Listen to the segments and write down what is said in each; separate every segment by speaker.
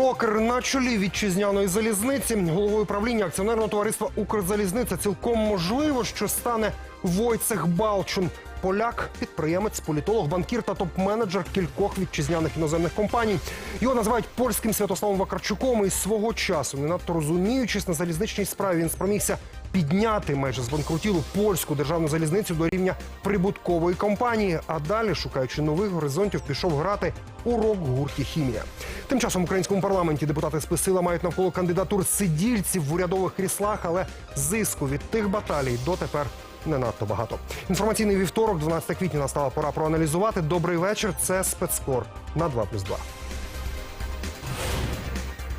Speaker 1: Рокер на чолі вітчизняної залізниці, головою правління акціонерного товариства Укрзалізниця. Цілком можливо, що стане Войцех Балчун. Поляк, підприємець, політолог, банкір та топ-менеджер кількох вітчизняних іноземних компаній. Його називають польським Святославом Вакарчуком. І свого часу, не надто розуміючись на залізничній справі, він спромігся підняти майже збанкрутілу польську державну залізницю до рівня прибуткової компанії. А далі, шукаючи нових горизонтів, пішов грати у рок-гурті Хімія. Тим часом в українському парламенті депутати списила мають навколо кандидатур сидільців в урядових кріслах, але зиску від тих баталій дотепер не надто багато. Інформаційний вівторок, 12 квітня, настала пора проаналізувати. Добрий вечір. Це спецкор на 2+,2.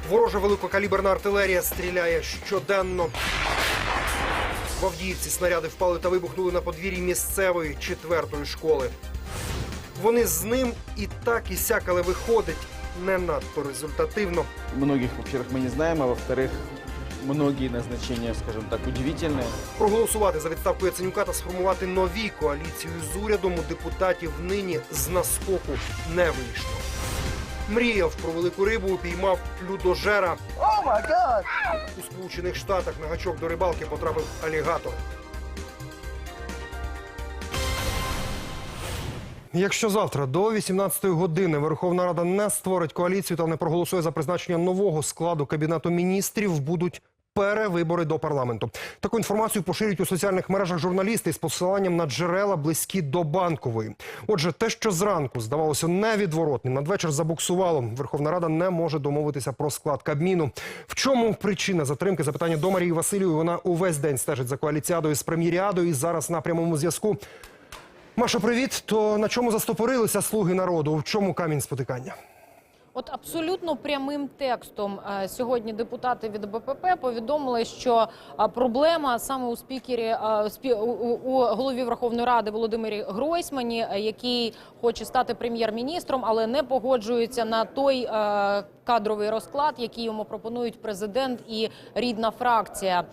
Speaker 1: Ворожа великокаліберна артилерія стріляє щоденно. В Авдіївці снаряди впали та вибухнули на подвір'ї місцевої четвертої школи. Вони з ним і так і сяк, але виходить не надто результативно.
Speaker 2: Многих, во-первых, мы не знаем, а во-вторых, многие назначения, скажем так, удивительные.
Speaker 1: Проголосувати за відставку Яценюка та сформувати нові коаліцію з урядом у депутатів нині з наскоку не вийшло. Мріяв про велику рибу, упіймав людожера. У Сполучених Штатах на гачок до рибалки потрапив алігатор. Якщо завтра до 18-ї години Верховна Рада не створить коаліцію та не проголосує за призначення нового складу кабінету міністрів, будуть перевибори до парламенту. Таку інформацію поширюють у соціальних мережах журналісти з посиланням на джерела близькі до банкової. Отже, те, що зранку здавалося невідворотним, надвечір забуксувало. Верховна Рада не може домовитися про склад Кабміну. В чому причина затримки? Запитання до Марії Васильєвої. Вона увесь день стежить за коаліціадою з прем'єріадою і зараз на прямому зв'язку. Маша, привіт. То на чому застопорилися слуги народу? В чому камінь спотикання?
Speaker 3: От абсолютно прямим текстом е, сьогодні депутати від БПП повідомили, що е, проблема саме у спікері е, у- голові Верховної Ради Володимирі Гройсмані, який хоче стати прем'єр-міністром, але не погоджується на той кадровий розклад, який йому пропонують президент і рідна фракція.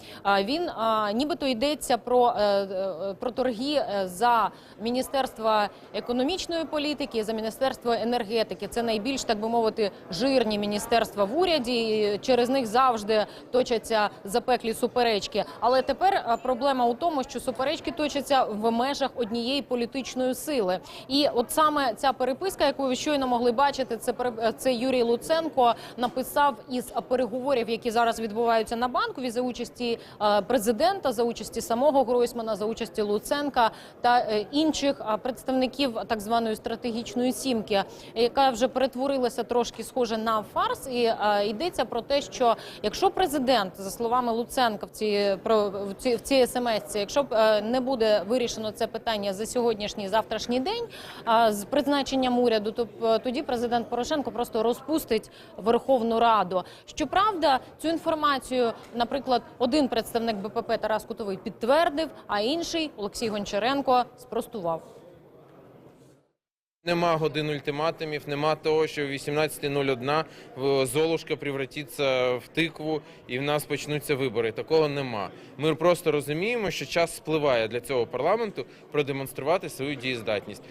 Speaker 3: Він нібито йдеться про, е, е, про торги е, за міністерство економічної політики, за міністерство енергетики. Це найбільш так би мовити жирні міністерства в уряді. і Через них завжди точаться запеклі суперечки. Але тепер проблема у тому, що суперечки точаться в межах однієї політичної сили. І от саме ця переписка, яку ви щойно могли бачити, це це Юрій Луценко написав із переговорів, які зараз відбуваються на банкові за участі е, президента, за участі самого Гройсмана, за участі Луценка та е, інших представників так званої стратегічної сімки, яка вже перетворилася трошки схоже на фарс. І е, йдеться про те, що якщо президент, за словами Луценка, в цій про в цій, в цій смс, якщо не буде вирішено це питання за сьогоднішній завтрашній день з призначенням уряду, то тоді президент Порошенко просто розпустить Верховну Раду. Щоправда, цю інформацію, наприклад, один представник БПП Тарас Кутовий підтвердив, а інший Олексій Гончаренко спростував.
Speaker 4: Нема годин ультиматумів, нема того, що в 18.01 в- Золушка превратиться в тикву і в нас почнуться вибори. Такого нема. Ми просто розуміємо, що час спливає для цього парламенту продемонструвати свою дієздатність.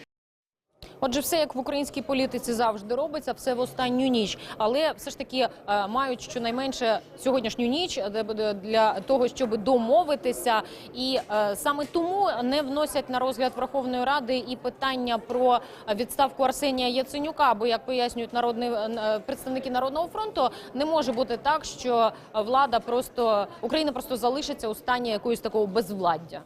Speaker 3: Отже, все як в українській політиці завжди робиться, все в останню ніч. Але все ж таки е, мають щонайменше сьогоднішню ніч е, для того, щоб домовитися, і е, саме тому не вносять на розгляд Верховної Ради і питання про відставку Арсенія Яценюка. Бо як пояснюють народний представники народного фронту, не може бути так, що влада просто Україна просто залишиться у стані якоїсь такого безвладдя.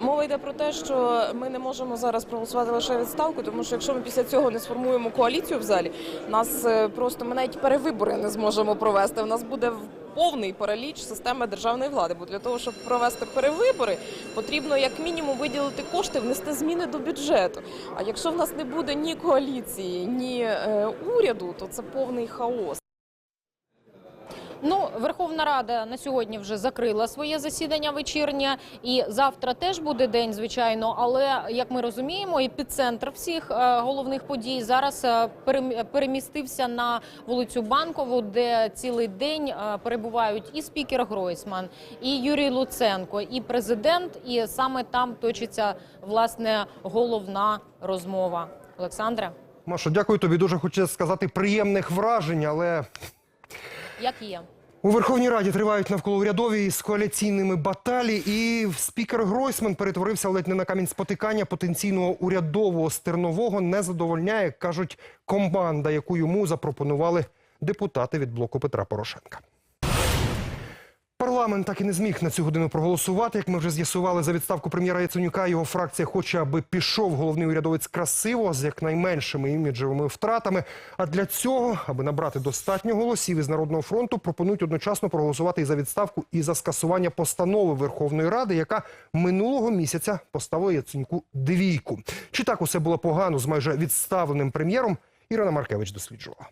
Speaker 5: Мова йде про те, що ми не можемо зараз проголосувати лише відставку, тому що якщо ми після цього не сформуємо коаліцію в залі, нас е, просто ми навіть перевибори не зможемо провести. У нас буде повний параліч системи державної влади. Бо для того, щоб провести перевибори, потрібно як мінімум виділити кошти, внести зміни до бюджету. А якщо в нас не буде ні коаліції, ні е, уряду, то це повний хаос.
Speaker 3: Ну, Верховна Рада на сьогодні вже закрила своє засідання вечірнє, і завтра теж буде день, звичайно. Але як ми розуміємо, епіцентр всіх е, головних подій зараз е, перем- перемістився на вулицю Банкову, де цілий день е, перебувають і спікер Гройсман, і Юрій Луценко, і президент. І саме там точиться власне головна розмова. Олександре.
Speaker 1: Машо, дякую тобі. Дуже хочу сказати приємних вражень, але
Speaker 3: Як є?
Speaker 1: у Верховній Раді тривають навколо урядові з коаліційними баталі, і спікер Гройсман перетворився ледь не на камінь спотикання потенційного урядового стернового не задовольняє, кажуть, команда, яку йому запропонували депутати від блоку Петра Порошенка. Парламент так і не зміг на цю годину проголосувати. Як ми вже з'ясували за відставку прем'єра Яценюка, його фракція хоче, аби пішов головний урядовець красиво з якнайменшими іміджевими втратами. А для цього, аби набрати достатньо голосів із народного фронту, пропонують одночасно проголосувати і за відставку, і за скасування постанови Верховної Ради, яка минулого місяця поставила Яценюку двійку. Чи так усе було погано з майже відставленим прем'єром? Ірина Маркевич досліджувала.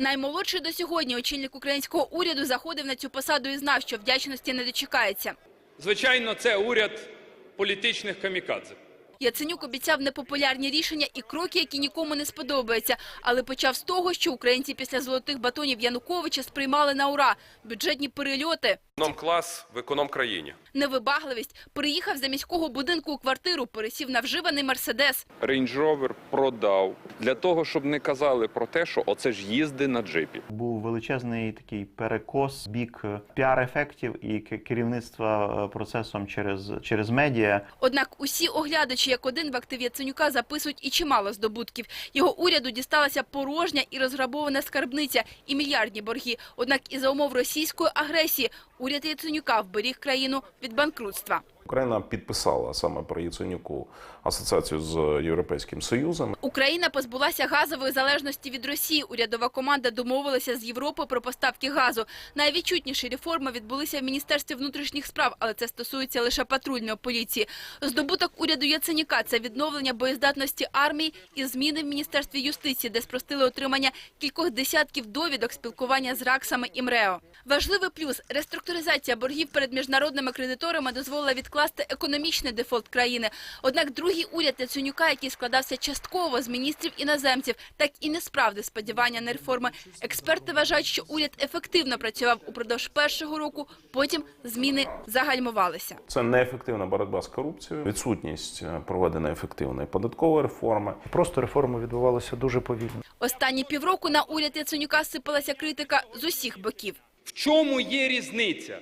Speaker 6: Наймолодший до сьогодні очільник українського уряду заходив на цю посаду і знав, що вдячності не дочекається.
Speaker 7: Звичайно, це уряд політичних камікадзе.
Speaker 6: Яценюк обіцяв непопулярні рішення і кроки, які нікому не сподобаються. Але почав з того, що українці після золотих батонів Януковича сприймали на ура. Бюджетні перельоти,
Speaker 8: Економ-клас в економ-країні.
Speaker 6: невибагливість. Переїхав за міського будинку у квартиру, пересів на вживаний «Мерседес».
Speaker 8: Рейндж Ровер продав для того, щоб не казали про те, що оце ж їзди на джипі.
Speaker 9: Був величезний такий перекос, бік піар-ефектів і керівництва е, процесом через, через медіа.
Speaker 6: Однак усі оглядачі як один в актив Яценюка записують і чимало здобутків. Його уряду дісталася порожня і розграбована скарбниця і мільярдні борги. Однак і за умов російської агресії уряд Яценюка вберіг країну від банкрутства.
Speaker 10: Україна підписала саме при Яценюку асоціацію з Європейським Союзом.
Speaker 6: Україна позбулася газової залежності від Росії. Урядова команда домовилася з Європою про поставки газу. Найвідчутніші реформи відбулися в Міністерстві внутрішніх справ, але це стосується лише патрульної поліції. Здобуток уряду Яценюка – це відновлення боєздатності армії і зміни в Міністерстві юстиції, де спростили отримання кількох десятків довідок спілкування з РАКСами і МРЕО. Важливий плюс – реструктуризація боргів перед міжнародними кредиторами дозволила відкласти економічний дефолт країни. Однак другий уряд Яценюка, який складався частково з міністрів іноземців, так і не справдив сподівання на реформи. Експерти вважають, що уряд ефективно працював упродовж першого року, потім зміни загальмувалися.
Speaker 10: Це неефективна боротьба з корупцією, відсутність е, проведення ефективної податкової реформи.
Speaker 9: Просто реформи відбувалися дуже повільно.
Speaker 6: Останні півроку на уряд Яценюка сипалася критика з усіх боків.
Speaker 7: В чому є різниця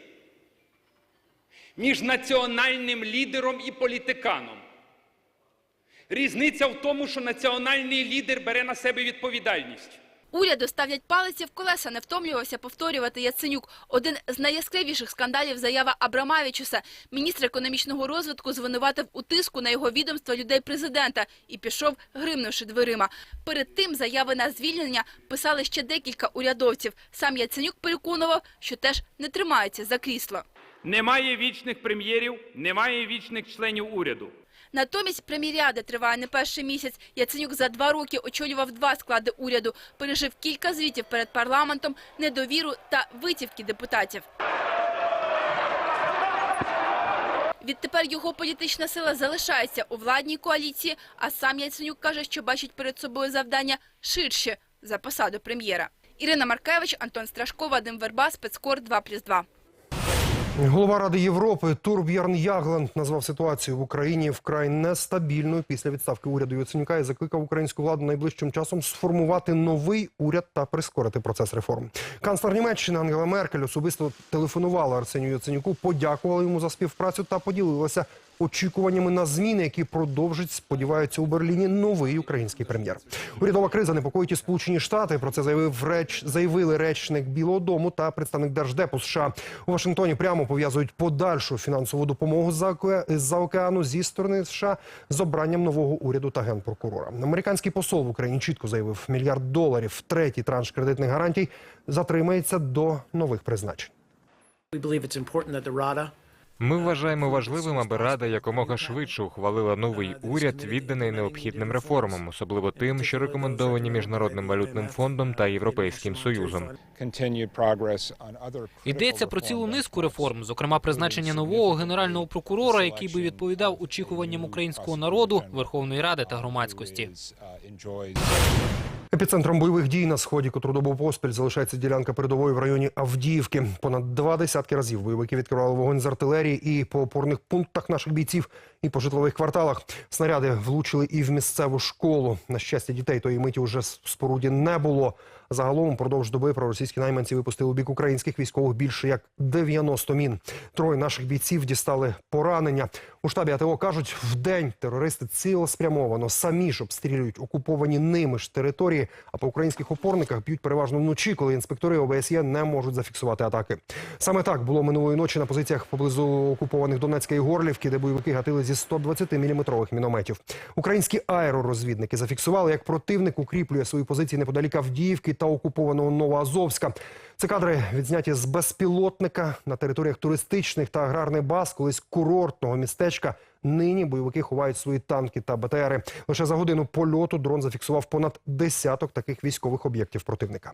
Speaker 7: між національним лідером і політиканом? Різниця в тому, що національний лідер бере на себе відповідальність.
Speaker 6: Уряду ставлять палиці в колеса, не втомлювався повторювати Яценюк. Один з найяскравіших скандалів – заява Абрамавічуса. Міністр економічного розвитку звинуватив у тиску на його відомство людей президента і пішов, гримнувши дверима. Перед тим заяви на звільнення писали ще декілька урядовців. Сам Яценюк переконував, що теж не тримається за крісло.
Speaker 7: Немає вічних прем'єрів, немає вічних членів уряду.
Speaker 6: Натомість преміріада триває не перший місяць. Яценюк за два роки очолював два склади уряду, пережив кілька звітів перед парламентом, недовіру та витівки депутатів. Відтепер його політична сила залишається у владній коаліції, а сам Яценюк каже, що бачить перед собою завдання ширше за посаду прем'єра. Ірина Маркевич, Антон Страшко, Вадим Верба, Спецкор 2+,2.
Speaker 1: Голова Ради Європи Турб'ярн Ягланд назвав ситуацію в Україні вкрай нестабільною після відставки уряду Яценюка і закликав українську владу найближчим часом сформувати новий уряд та прискорити процес реформ. Канцлер Німеччини Ангела Меркель особисто телефонувала Арсенію Яценюку, подякувала йому за співпрацю та поділилася очікуваннями на зміни, які продовжить, сподіваються, у Берліні новий український прем'єр. Урядова криза непокоїть і Сполучені Штати. Про це заявив реч заявили речник Білого Дому та представник Держдепу США. У Вашингтоні прямо пов'язують подальшу фінансову допомогу з-за океану зі сторони США з обранням нового уряду та генпрокурора. Американський посол в Україні чітко заявив, мільярд доларів третій транш кредитних гарантій затримається до нових призначень.
Speaker 11: Ми вважаємо важливим, аби Рада якомога швидше ухвалила новий уряд, відданий необхідним реформам, особливо тим, що рекомендовані міжнародним валютним фондом та європейським союзом.
Speaker 12: йдеться про цілу низку реформ, зокрема призначення нового генерального прокурора, який би відповідав очікуванням українського народу, Верховної Ради та громадськості.
Speaker 1: Епіцентром бойових дій на сході котру поспіль залишається ділянка передової в районі Авдіївки. Понад два десятки разів бойовики відкривали вогонь з артилерії і по опорних пунктах наших бійців, і по житлових кварталах. Снаряди влучили і в місцеву школу. На щастя, дітей тої миті уже в споруді не було. Загалом упродовж доби проросійські найманці випустили у бік українських військових більше як 90 мін. Троє наших бійців дістали поранення. У штабі АТО кажуть, вдень терористи цілеспрямовано самі ж обстрілюють окуповані ними ж території, а по українських опорниках б'ють переважно вночі, коли інспектори ОБСЄ не можуть зафіксувати атаки. Саме так було минулої ночі на позиціях поблизу окупованих Донецька і Горлівки, де бойовики гатили зі 120-мм мінометів. Українські аеророзвідники зафіксували, як противник укріплює свої позиції неподалік Авдіївки та окупованого Новоазовська. Це кадри відзняті з безпілотника на територіях туристичних та аграрних баз, колись курортного містечка. Нині бойовики ховають свої танки та БТРи. Лише за годину польоту дрон зафіксував понад десяток таких військових об'єктів противника.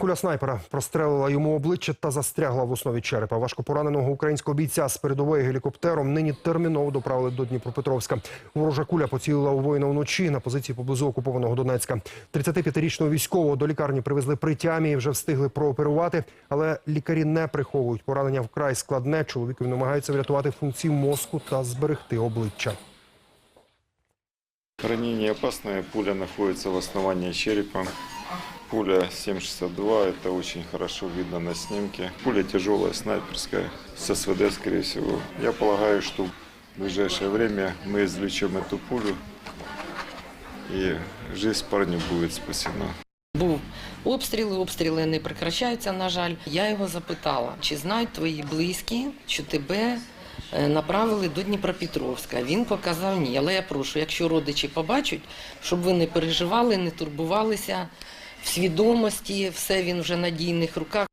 Speaker 1: Куля снайпера прострелила йому обличчя та застрягла в основі черепа. Важко пораненого українського бійця з передової гелікоптером нині терміново доправили до Дніпропетровська. Ворожа куля поцілила у воїна вночі на позиції поблизу окупованого Донецька. 35-річного військового до лікарні привезли при тямі і вже встигли прооперувати, але лікарі не приховують. Поранення вкрай складне. Чоловікові намагаються врятувати функції мозку та зберегти обличчя.
Speaker 13: Ранение опасное, пуля находится в основании черепа. Пуля 7,62, это очень хорошо видно на снимке. Пуля тяжелая, снайперская, с СВД, скорее всего. Я полагаю, что в ближайшее время мы извлечем эту пулю, и жизнь парню будет спасена.
Speaker 14: Був обстріли, обстріли не прекращаються, на жаль. Я його запитала, чи знають твої близькі, що тебе е, направили до Дніпропетровська. Він показав ні. Але я прошу, якщо родичі побачать, щоб ви не переживали, не турбувалися в свідомості, все він вже в надійних руках.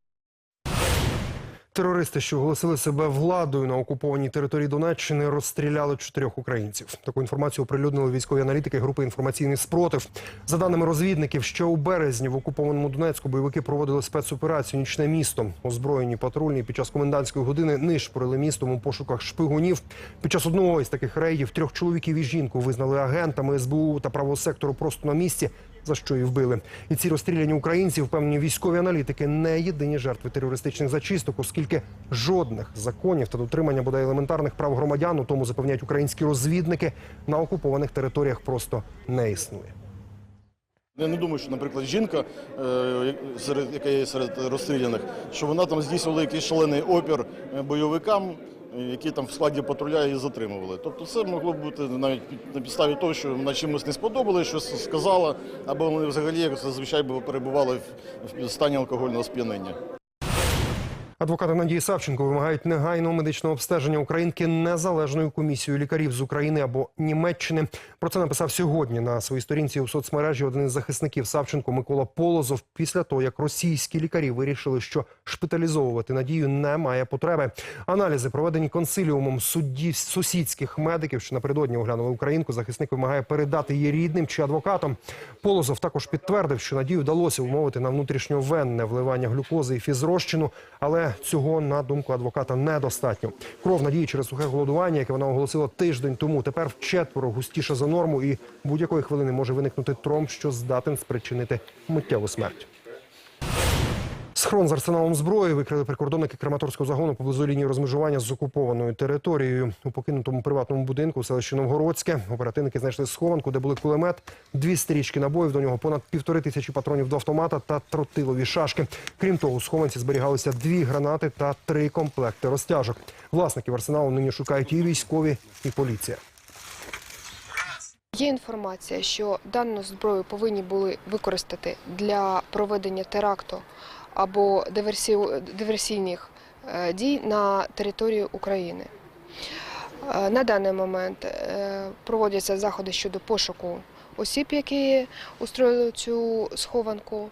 Speaker 1: Терористи, що оголосили себе владою на окупованій території Донеччини, розстріляли чотирьох українців. Таку інформацію оприлюднили військові аналітики групи інформаційний спротив. За даними розвідників, ще у березні в окупованому Донецьку бойовики проводили спецоперацію Нічне місто. Озброєні патрульні під час комендантської години нишпорили містом у пошуках шпигунів. Під час одного із таких рейдів трьох чоловіків і жінку визнали агентами СБУ та правого сектору просто на місці. За що і вбили, і ці розстріляні українці, впевнені військові аналітики, не єдині жертви терористичних зачисток, оскільки жодних законів та дотримання бодай елементарних прав громадян, у тому запевняють українські розвідники, на окупованих територіях просто не існує.
Speaker 15: Я не думаю, що, наприклад, жінка, е, серед, яка є серед розстріляних, що вона там здійснювала якийсь шалений опір е, бойовикам, які там в складі патруля її затримували. Тобто це могло бути навіть на підставі того, що вона чимось не сподобалось, щось сказала, або вони взагалі як зазвичай перебували в стані алкогольного сп'янення.
Speaker 1: Адвокати Надії Савченко вимагають негайного медичного обстеження українки незалежною комісією лікарів з України або Німеччини. Про це написав сьогодні на своїй сторінці у соцмережі один із захисників Савченко Микола Полозов. Після того, як російські лікарі вирішили, що шпиталізовувати надію немає потреби. Аналізи проведені консиліумом судді сусідських медиків, що напередодні оглянули українку. Захисник вимагає передати її рідним чи адвокатам. Полозов також підтвердив, що надію вдалося умовити на внутрішньовенне вливання глюкози і фізрозчину, але цього на думку адвоката недостатньо. Кров надії через сухе голодування, яке вона оголосила тиждень тому, тепер вчетверо густіше за норму, і будь-якої хвилини може виникнути тромб, що здатен спричинити миттєву смерть. Схрон з арсеналом зброї викрили прикордонники Краматорського загону поблизу лінії розмежування з окупованою територією. У покинутому приватному будинку у селищі Новгородське оперативники знайшли схованку, де були кулемет, дві стрічки набоїв, до нього понад півтори тисячі патронів до автомата та тротилові шашки. Крім того, у схованці зберігалися дві гранати та три комплекти розтяжок. Власників арсеналу нині шукають і військові, і поліція.
Speaker 16: Є інформація, що дану зброю повинні були використати для проведення теракту або диверсі- диверсійних е, дій на території України. Е, На даний момент е, проводяться заходи щодо пошуку осіб, які устроїли цю схованку.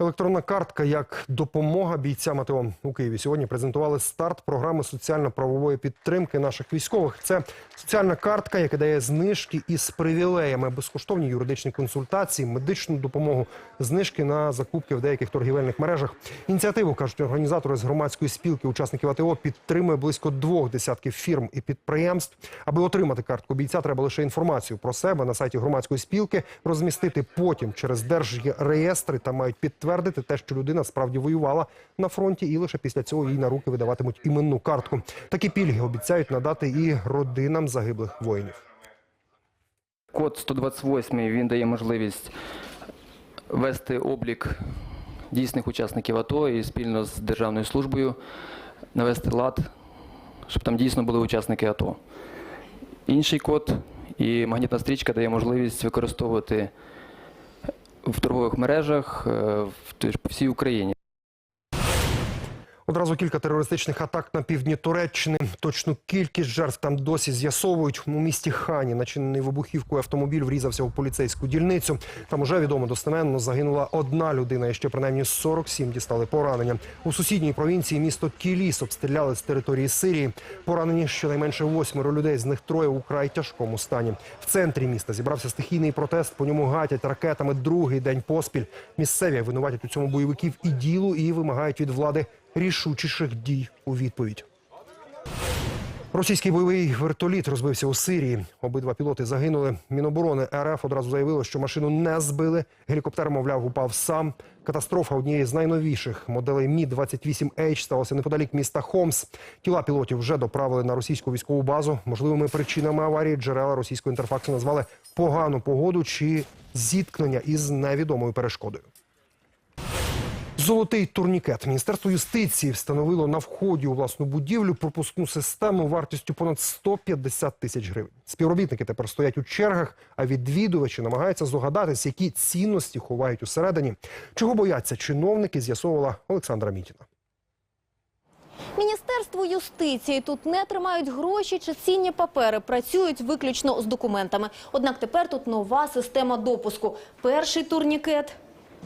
Speaker 1: Електронна картка як допомога бійцям АТО у Києві. Сьогодні презентували старт програми соціально-правової підтримки наших військових. Це соціальна картка, яка дає знижки із привілеями, безкоштовні юридичні консультації, медичну допомогу, знижки на закупки в деяких торгівельних мережах. Ініціативу кажуть організатори з громадської спілки учасників АТО підтримує близько двох десятків фірм і підприємств. Аби отримати картку бійця, треба лише інформацію про себе на сайті громадської спілки розмістити потім через держреєстри та мають підтвердити те, що людина справді воювала на фронті, і лише після цього їй на руки видаватимуть іменну картку. Такі пільги обіцяють надати і родинам загиблих воїнів.
Speaker 17: Код 128 він дає можливість вести облік дійсних учасників АТО і спільно з Державною службою навести лад, щоб там дійсно були учасники АТО. Інший код і магнітна стрічка дає можливість використовувати в торгових мережах е, в по всій Україні.
Speaker 1: Одразу кілька терористичних атак на півдні Туреччини. Точну кількість жертв там досі з'ясовують. У місті Хані начинений вибухівкою автомобіль врізався в поліцейську дільницю. Там уже відомо достеменно загинула одна людина, і ще принаймні 47 дістали поранення. У сусідній провінції місто Кіліс обстріляли з території Сирії. Поранені щонайменше восьмеро людей, з них троє у край тяжкому стані. В центрі міста зібрався стихійний протест. По ньому гатять ракетами другий день поспіль. Місцеві винуватять у цьому бойовиків і ділу, і вимагають від влади рішучіших дій у відповідь. Російський бойовий вертоліт розбився у Сирії. Обидва пілоти загинули. Міноборони РФ одразу заявило, що машину не збили. Гелікоптер, мовляв, упав сам. Катастрофа однієї з найновіших моделей Мі 28 h сталася неподалік міста Хомс. Тіла пілотів вже доправили на російську військову базу. Можливими причинами аварії джерела російської інтерфаксу назвали погану погоду чи зіткнення із невідомою перешкодою. Золотий турнікет. Міністерство юстиції встановило на вході у власну будівлю пропускну систему вартістю понад 150 тисяч гривень. Співробітники тепер стоять у чергах, а відвідувачі намагаються здогадатись, які цінності ховають усередині. Чого бояться чиновники, з'ясовувала Олександра Мітіна.
Speaker 18: Міністерство юстиції тут не тримають гроші чи цінні папери, працюють виключно з документами. Однак тепер тут нова система допуску. Перший турнікет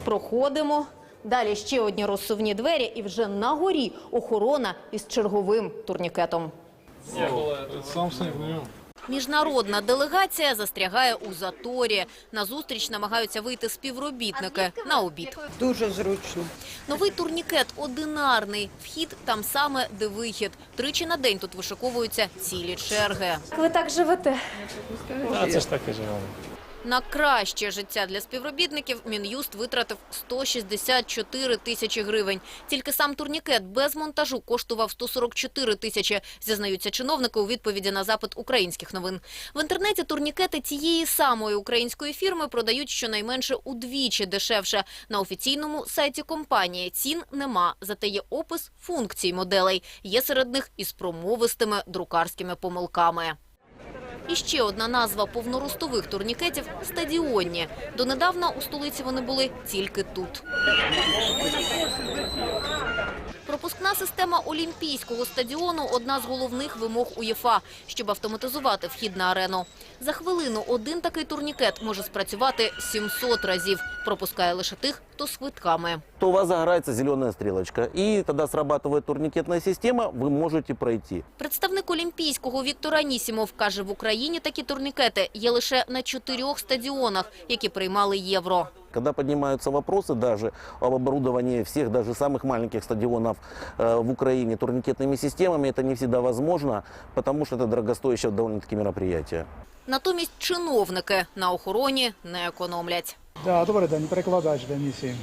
Speaker 18: проходимо. Далі ще одні розсувні двері, і вже на горі охорона із черговим турнікетом. Міжнародна делегація застрягає у заторі. На зустріч намагаються вийти співробітники на обід.
Speaker 19: Дуже зручно.
Speaker 18: Новий турнікет одинарний. Вхід там саме, де вихід. Тричі на день тут вишиковуються цілі черги. Ви так живете?
Speaker 20: це ж так і живемо.
Speaker 18: На краще життя для співробітників Мін'юст витратив 164 тисячі гривень. Тільки сам турнікет без монтажу коштував 144 тисячі, зізнаються чиновники у відповіді на запит українських новин. В інтернеті турнікети цієї самої української фірми продають щонайменше удвічі дешевше. На офіційному сайті компанії цін нема, зате є опис функцій моделей. Є серед них із промовистими друкарськими помилками. І ще одна назва повноростових турнікетів – стадіонні. Донедавна у столиці вони були тільки тут. Пропускна система Олімпійського стадіону – одна з головних вимог УЄФА, щоб автоматизувати вхід на арену. За хвилину один такий турнікет може спрацювати 700 разів. Пропускає лише тих, хто з квитками.
Speaker 21: то у вас загорается зеленая стрелочка, и тогда срабатывает турникетная система, вы можете пройти.
Speaker 18: Представник Олімпійського Віктор Анісімов каже, в Україні такі турнікети є лише на чотирьох стадіонах, які приймали євро.
Speaker 21: Когда поднимаются вопросы даже об оборудовании всех, даже самых маленьких стадионов э, в Украине турникетными системами, это не всегда возможно, потому что это дорогостоящее довольно-таки мероприятие.
Speaker 18: Натомість чиновники на охороні не економлять.
Speaker 20: Да, добрий день, перекладач Денисі.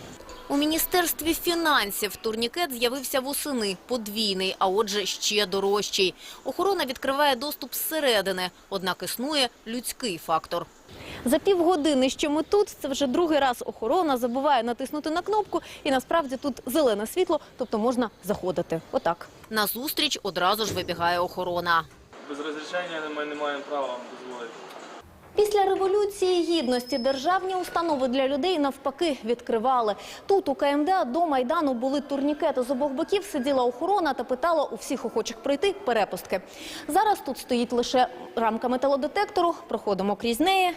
Speaker 18: У Міністерстві фінансів турнікет з'явився восени, подвійний, а отже ще дорожчий. Охорона відкриває доступ зсередини, однак існує людський фактор. За півгодини, що ми тут, це вже другий раз охорона забуває натиснути на кнопку, і насправді тут зелене світло, тобто можна заходити. Отак. На зустріч одразу ж вибігає охорона.
Speaker 20: Без розрішення ми не маємо права вам дозволити.
Speaker 18: Після революції гідності державні установи для людей навпаки відкривали. Тут у КМДА до майдану були турнікети з обох боків. Сиділа охорона та питала у всіх охочих пройти перепустки. Зараз тут стоїть лише рамка металодетектору. Проходимо крізь неї.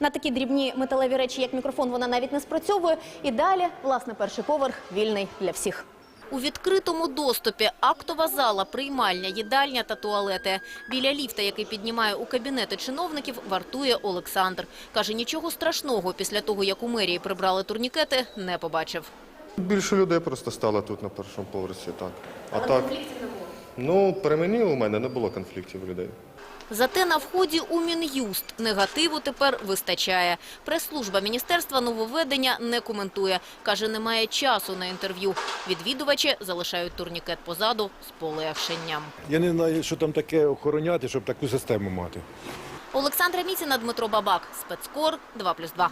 Speaker 19: На такі дрібні металеві речі, як мікрофон, вона навіть не спрацьовує. І далі, власне, перший поверх вільний для всіх.
Speaker 18: У відкритому доступі актова зала, приймальня, їдальня та туалети. Біля ліфта, який піднімає у кабінети чиновників, вартує Олександр. Каже, нічого страшного після того, як у мерії прибрали турнікети, не побачив.
Speaker 22: Більше людей просто стало тут на першому поверсі, так. А так, ну, при мені у мене не було конфліктів людей.
Speaker 18: Зате на вході у Мін'юст негативу тепер вистачає. Прес-служба Міністерства нововведення не коментує. Каже, немає часу на інтерв'ю. Відвідувачі залишають турнікет позаду з полегшенням.
Speaker 23: Я не знаю, що там таке охороняти, щоб таку систему мати.
Speaker 18: Олександра Міціна, Дмитро Бабак. Спецкор 2+,2.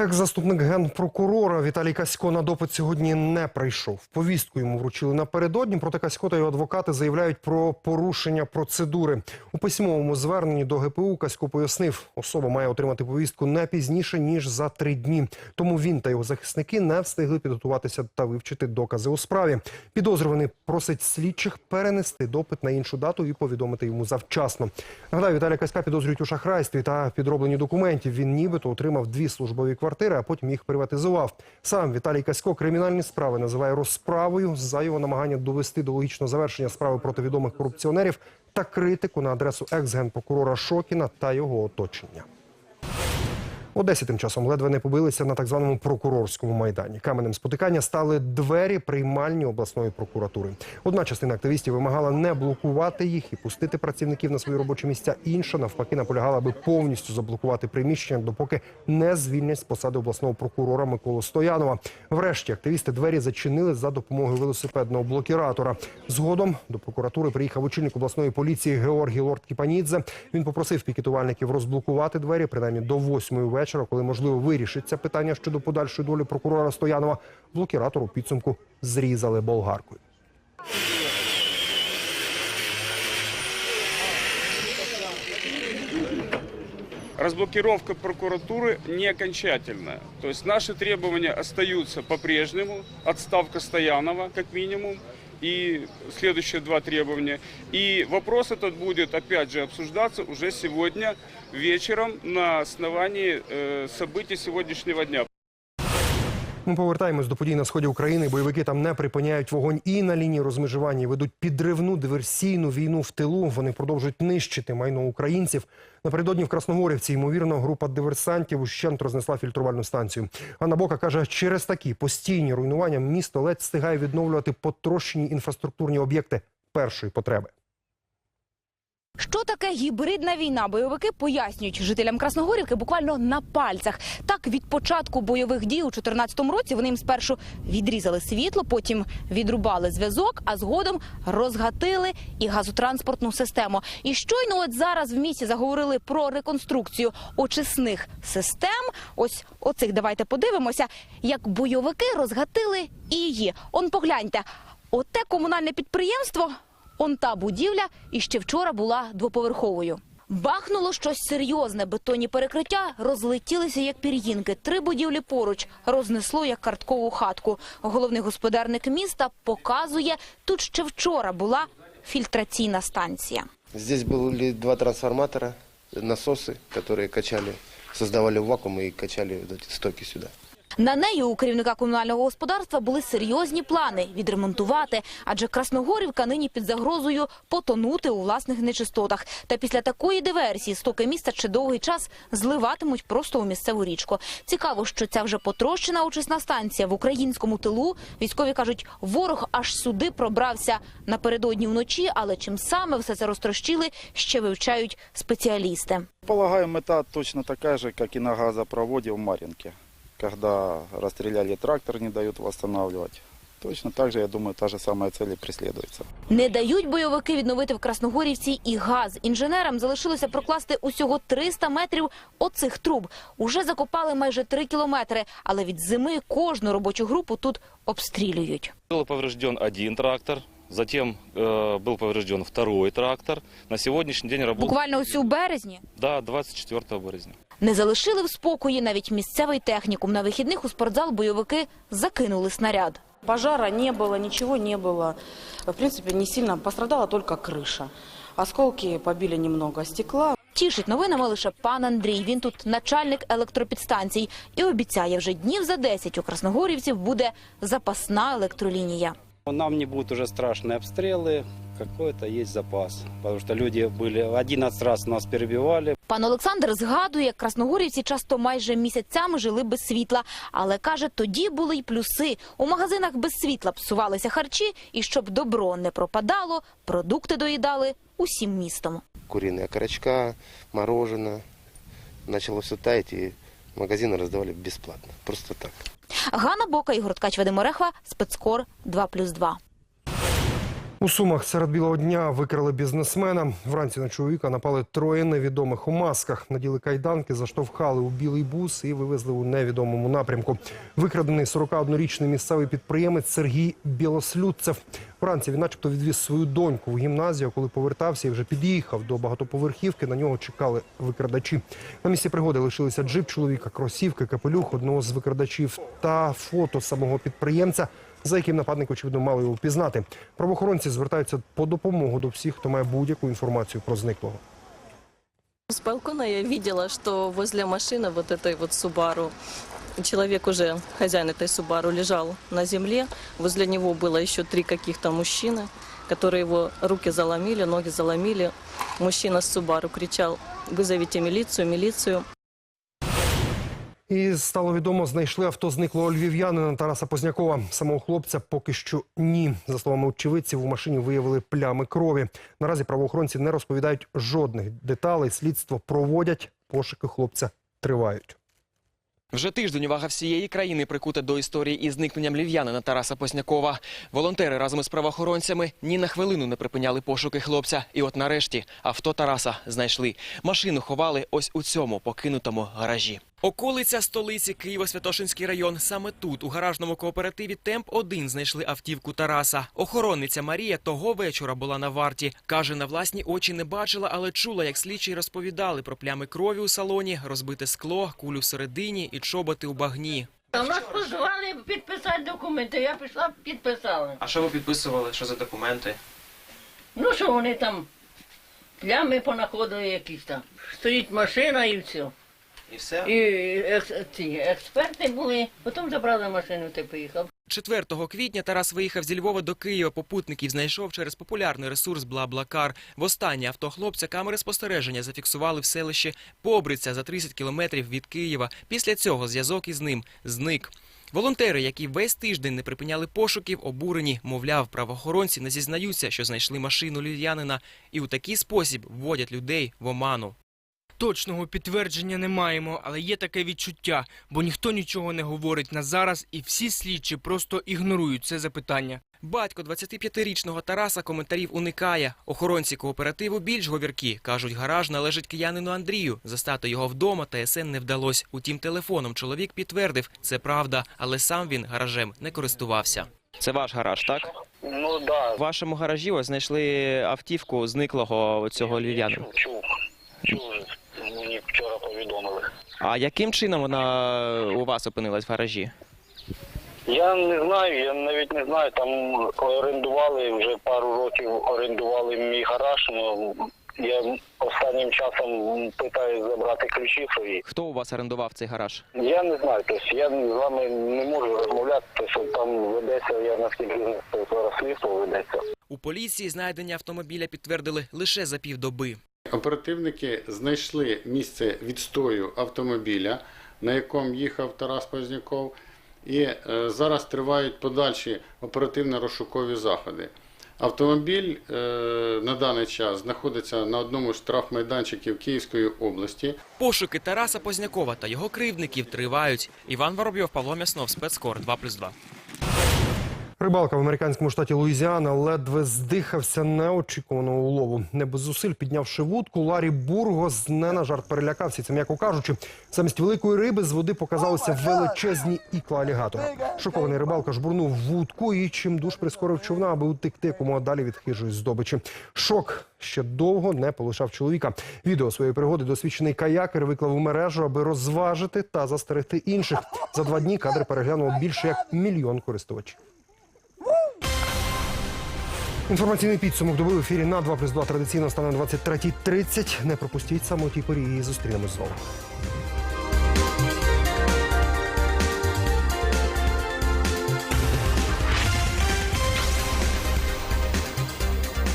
Speaker 1: Екс-заступник генпрокурора Віталій Касько на допит сьогодні не прийшов. Повістку йому вручили напередодні. Проте Касько та його адвокати заявляють про порушення процедури. У письмовому зверненні до ГПУ Касько пояснив, особа має отримати повістку не пізніше ніж за три дні. Тому він та його захисники не встигли підготуватися та вивчити докази у справі. Підозрюваний просить слідчих перенести допит на іншу дату і повідомити йому завчасно. Нагадаю, Віталія Каська підозрюють у шахрайстві та підробленні документів. Він нібито отримав дві службові квартири, а потім їх приватизував. Сам Віталій Касько кримінальні справи називає розправою за його намагання довести до логічного завершення справи проти відомих корупціонерів та критику на адресу екс-генпрокурора Шокіна та його оточення. Одесі тим часом ледве не побилися на так званому прокурорському майдані. Каменем спотикання стали двері приймальні обласної прокуратури. Одна частина активістів вимагала не блокувати їх і пустити працівників на свої робочі місця. Інша навпаки наполягала, аби повністю заблокувати приміщення, допоки не звільнять з посади обласного прокурора Миколу Стоянова. Врешті активісти двері зачинили за допомогою велосипедного блокіратора. Згодом до прокуратури приїхав очільник обласної поліції Георгій Лорд Кіпанідзе. Він попросив пікетувальників розблокувати двері принаймні до восьмої вечора, коли можливо вирішиться питання щодо подальшої долі прокурора Стоянова. Блокіратор у підсумку зрізали болгаркою.
Speaker 24: Разблокировка прокуратуры не окончательная. То есть наши требования остаются по-прежнему. Отставка Стоянова, как минимум, и следующие два требования. И вопрос этот будет, опять же, обсуждаться уже сегодня вечером на основании э, событий сегодняшнего дня.
Speaker 1: Ми повертаємось до подій на сході України. Бойовики там не припиняють вогонь і на лінії розмежування. Ведуть підривну диверсійну війну в тилу. Вони продовжують нищити майно українців. Напередодні в Красногорівці, ймовірно, група диверсантів ущент рознесла фільтрувальну станцію. Анна Бока каже, через такі постійні руйнування місто ледь встигає відновлювати потрощені інфраструктурні об'єкти першої потреби.
Speaker 25: Що таке гібридна війна? Бойовики пояснюють жителям Красногорівки буквально на пальцях. Так від початку бойових дій у 2014 році вони їм спершу відрізали світло, потім відрубали зв'язок, а згодом розгатили і газотранспортну систему. І щойно от зараз в місті заговорили про реконструкцію очисних систем. Ось оцих давайте подивимося, як бойовики розгатили і її. Он погляньте, оте комунальне підприємство. Он та будівля і ще вчора була двоповерховою. Бахнуло щось серйозне. Бетонні перекриття розлетілися як пір'їнки. Три будівлі поруч рознесло як карткову хатку. Головний господарник міста показує, тут ще вчора була фільтраційна станція.
Speaker 26: Здесь были два трансформатора, насосы, которые качали, создавали вакуум и качали вот эти стоки сюда.
Speaker 25: На неї у керівника комунального господарства були серйозні плани відремонтувати, адже Красногорівка нині під загрозою потонути у власних нечистотах. Та після такої диверсії стоки міста ще довгий час зливатимуть просто у місцеву річку. Цікаво, що ця вже потрощена очисна станція в українському тилу. Військові кажуть, ворог аж сюди пробрався напередодні вночі, але чим саме все це розтрощили, ще вивчають спеціалісти.
Speaker 27: Полагаю, мета точно такая же, как и на газопроводе в Маринке, когда расстреляли трактор, не дают восстанавливать. Точно так же, я думаю, та же самая цель и преследуется.
Speaker 25: Не дають бойовики відновити в Красногорівці і газ. Інженерам залишилося прокласти усього 300 метрів оцих труб. Уже закопали майже 3 кілометри, але від зими кожну робочу групу тут обстрілюють.
Speaker 28: Был поврежден один трактор, затем э, был поврежден второй трактор. На сегодняшний день работает...
Speaker 25: Буквально ось у березні
Speaker 28: Да, 24 березня.
Speaker 25: не залишили в спокої навіть місцевий технікум. На вихідних у спортзал бойовики закинули снаряд.
Speaker 29: Пожара не было, ничего не было. В принципе, не сильно пострадала только крыша. Осколки побили немного стекла.
Speaker 25: Тішить новинами лише пан Андрій. Він тут начальник електропідстанцій і обіцяє, вже днів за 10 у Красногорівців буде запасна електролінія.
Speaker 27: Нам не будут уже страшные обстрелы, какой-то есть запас. Потому что люди были 11 раз нас перебивали.
Speaker 25: Пан Олександр згадує, як красногорівці часто майже місяцями жили без світла. Але каже, тоді були й плюси. У магазинах без світла псувалися харчі, і щоб добро не пропадало, продукти доїдали усім містом.
Speaker 26: Куриные окорочка, мороженое. Начало все таять, и магазины раздавали бесплатно. Просто так.
Speaker 25: Ганна Бока, Ігор Ткач, Вадим Орехва, спецкор 2+,2.
Speaker 1: У Сумах серед білого дня викрали бізнесмена. Вранці на чоловіка напали троє невідомих у масках. Наділи кайданки, заштовхали у білий бус і вивезли у невідомому напрямку. Викрадений 41-річний місцевий підприємець Сергій Білослюдцев. Вранці він начебто відвіз свою доньку в гімназію. Коли повертався і вже під'їхав до багатоповерхівки, на нього чекали викрадачі. На місці пригоди лишилися джип чоловіка, кросівки, капелюх одного з викрадачів та фото самого підприємця за яким нападник, очевидно, мали його впізнати. Правоохоронці звертаються по допомогу до всіх, хто має будь-яку інформацію про зниклого.
Speaker 30: С балкона я видела, что возле машины вот этой вот Субару человек уже, хозяин этой Субару, лежал на земле. Возле него было еще три каких-то мужчины, которые его руки заломили, ноги заломили. Мужчина с Субару кричал, вызовите милицию, милицию.
Speaker 1: І стало відомо, знайшли авто зниклого львів'янина Тараса Познякова. Самого хлопця поки що ні. За словами очевидців, у машині виявили плями крові. Наразі правоохоронці не розповідають жодних деталей. Слідство проводять, пошуки хлопця тривають.
Speaker 31: Вже тиждень увага всієї країни прикута до історії із зникненням львів'янина Тараса Познякова. Волонтери разом із правоохоронцями ні на хвилину не припиняли пошуки хлопця. І от нарешті авто Тараса знайшли. Машину ховали ось у цьому покинутому гаражі. Околиця столиці Києво-Святошинський район. Саме тут, у гаражному кооперативі Темп-1 знайшли автівку Тараса. Охоронниця Марія того вечора була на варті. Каже, на власні очі не бачила, але чула, як слідчі розповідали про плями крові у салоні, розбите скло, кулю всередині і чоботи у багні.
Speaker 32: Нас позвали підписати документи, я пішла, підписала.
Speaker 31: А що ви підписували? Що за документи?
Speaker 32: Ну що вони там, плями понаходили якісь там. Стоїть машина і все.
Speaker 31: І все?
Speaker 32: І екс, ці експерти були, потім забрали машину та поїхав.
Speaker 31: 4 квітня Тарас виїхав зі Львова до Києва. Попутників знайшов через популярний ресурс Блаблакар. Востаннє авто хлопця камери спостереження зафіксували в селищі Побриця за 30 кілометрів від Києва. Після цього зв'язок із ним зник. Волонтери, які весь тиждень не припиняли пошуків, обурені, мовляв, правоохоронці не зізнаються, що знайшли машину львів'янина, і у такий спосіб вводять людей в оману.
Speaker 33: Точного підтвердження не маємо, але є таке відчуття, бо ніхто нічого не говорить на зараз, і всі слідчі просто ігнорують це запитання.
Speaker 31: Батько 25-річного Тараса коментарів уникає. Охоронці кооперативу більш говіркі. Кажуть, гараж належить киянину Андрію. Застати його вдома ТСН не вдалось. Утім, телефоном чоловік підтвердив, це правда, але сам він гаражем не користувався. Це ваш гараж, так?
Speaker 34: Ну да.
Speaker 31: В вашому гаражі ось знайшли автівку зниклого цього львів'янина.
Speaker 34: Чув, чув.
Speaker 31: А яким чином вона у вас опинилась в гаражі?
Speaker 34: Я не знаю, я навіть не знаю, там орендували вже пару років орендували мій гараж. Ну я останнім часом питаюсь забрати ключі свої.
Speaker 31: Хто у вас орендував цей гараж?
Speaker 34: Я не знаю, тобто я з вами не можу розмовляти, тому що там ведеться, я наскільки зараз слідство ведеться.
Speaker 31: У поліції знайдення автомобіля підтвердили лише за півдоби.
Speaker 35: Оперативники знайшли місце відстою автомобіля, на якому їхав Тарас Позняков, і е, зараз тривають подальші оперативно-розшукові заходи. Автомобіль е, на даний час знаходиться на одному з штрафмайданчиків Київської області.
Speaker 31: Пошуки Тараса Познякова та його кривдників тривають. Іван Воробйов, Павло Мяснов, спецкор 2+,2.
Speaker 1: Рибалка в американському штаті Луїзіана ледве здихався неочікуваного улову. Не без зусиль піднявши вудку, Ларі Бургос не на жарт перелякався. Це м'яко кажучи, замість великої риби з води показалися величезні ікла алігатора. Шокований рибалка жбурнув вудку і чим душ прискорив човна, аби утекти якомога далі від хижої здобичі. Шок ще довго не полишав чоловіка. Відео своєї пригоди досвідчений каякер виклав у мережу, аби розважити та застерегти інших. За два дні кадр переглянуло більше як мільйон користувачів. Інформаційний підсумок доби в ефірі на 2 плюс 2 традиційно стане 23.30. Не пропустіть саме у тій порі і зустрінемось знову.